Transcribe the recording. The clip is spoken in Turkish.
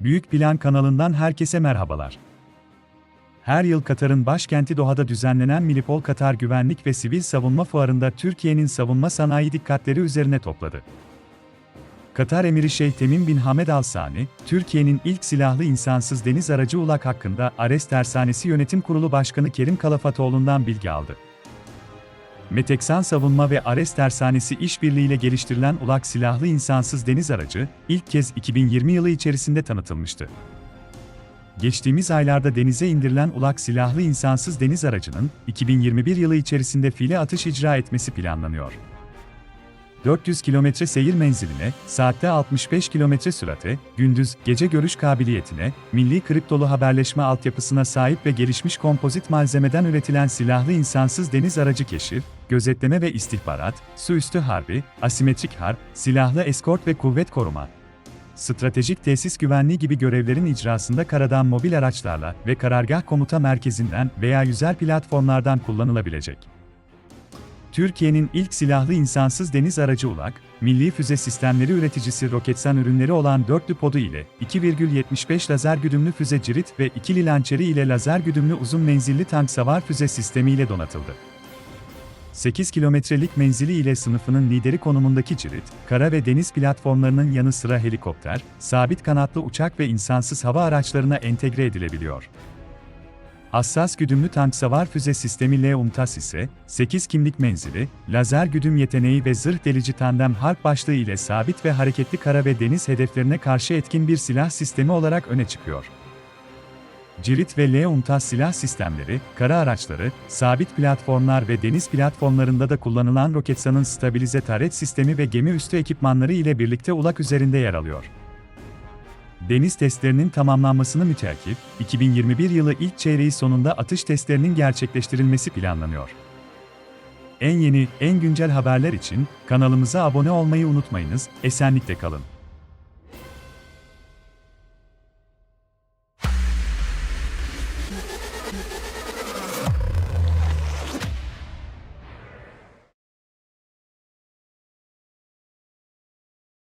Büyük Plan kanalından herkese merhabalar. Her yıl Katar'ın başkenti Doha'da düzenlenen Milipol Katar Güvenlik ve Sivil Savunma Fuarı'nda Türkiye'nin savunma sanayi dikkatleri üzerine topladı. Katar Emiri Şeyh Temim bin Hamed Al Sani, Türkiye'nin ilk silahlı insansız deniz aracı ULAK hakkında Ares Tersanesi Yönetim Kurulu Başkanı Kerim Kalafatoğlu'ndan bilgi aldı. Meteksan Savunma ve Ares Tersanesi işbirliğiyle geliştirilen ULAK silahlı insansız deniz aracı, ilk kez 2020 yılı içerisinde tanıtılmıştı. Geçtiğimiz aylarda denize indirilen ULAK silahlı insansız deniz aracının, 2021 yılı içerisinde file atış icra etmesi planlanıyor. 400 kilometre seyir menziline, saatte 65 kilometre sürate, gündüz, gece görüş kabiliyetine, milli kriptolu haberleşme altyapısına sahip ve gelişmiş kompozit malzemeden üretilen silahlı insansız deniz aracı keşif, gözetleme ve istihbarat, su üstü harbi, asimetrik harp, silahlı eskort ve kuvvet koruma, stratejik tesis güvenliği gibi görevlerin icrasında karadan mobil araçlarla ve karargah komuta merkezinden veya yüzer platformlardan kullanılabilecek. Türkiye'nin ilk silahlı insansız deniz aracı ULAK, milli füze sistemleri üreticisi Roketsan ürünleri olan dörtlü podu ile 2,75 lazer güdümlü füze cirit ve ikili lançeri ile lazer güdümlü uzun menzilli tank savar füze sistemi ile donatıldı. 8 kilometrelik menzili ile sınıfının lideri konumundaki cirit, kara ve deniz platformlarının yanı sıra helikopter, sabit kanatlı uçak ve insansız hava araçlarına entegre edilebiliyor. Hassas güdümlü tank savar füze sistemi L-UMTAS ise, 8 kimlik menzili, lazer güdüm yeteneği ve zırh delici tandem harp başlığı ile sabit ve hareketli kara ve deniz hedeflerine karşı etkin bir silah sistemi olarak öne çıkıyor. Cirit ve L-UMTAS silah sistemleri, kara araçları, sabit platformlar ve deniz platformlarında da kullanılan Roketsan'ın stabilize taret sistemi ve gemi üstü ekipmanları ile birlikte ulak üzerinde yer alıyor. Deniz testlerinin tamamlanmasını müteakip, 2021 yılı ilk çeyreği sonunda atış testlerinin gerçekleştirilmesi planlanıyor. En yeni, en güncel haberler için kanalımıza abone olmayı unutmayınız, esenlikle kalın.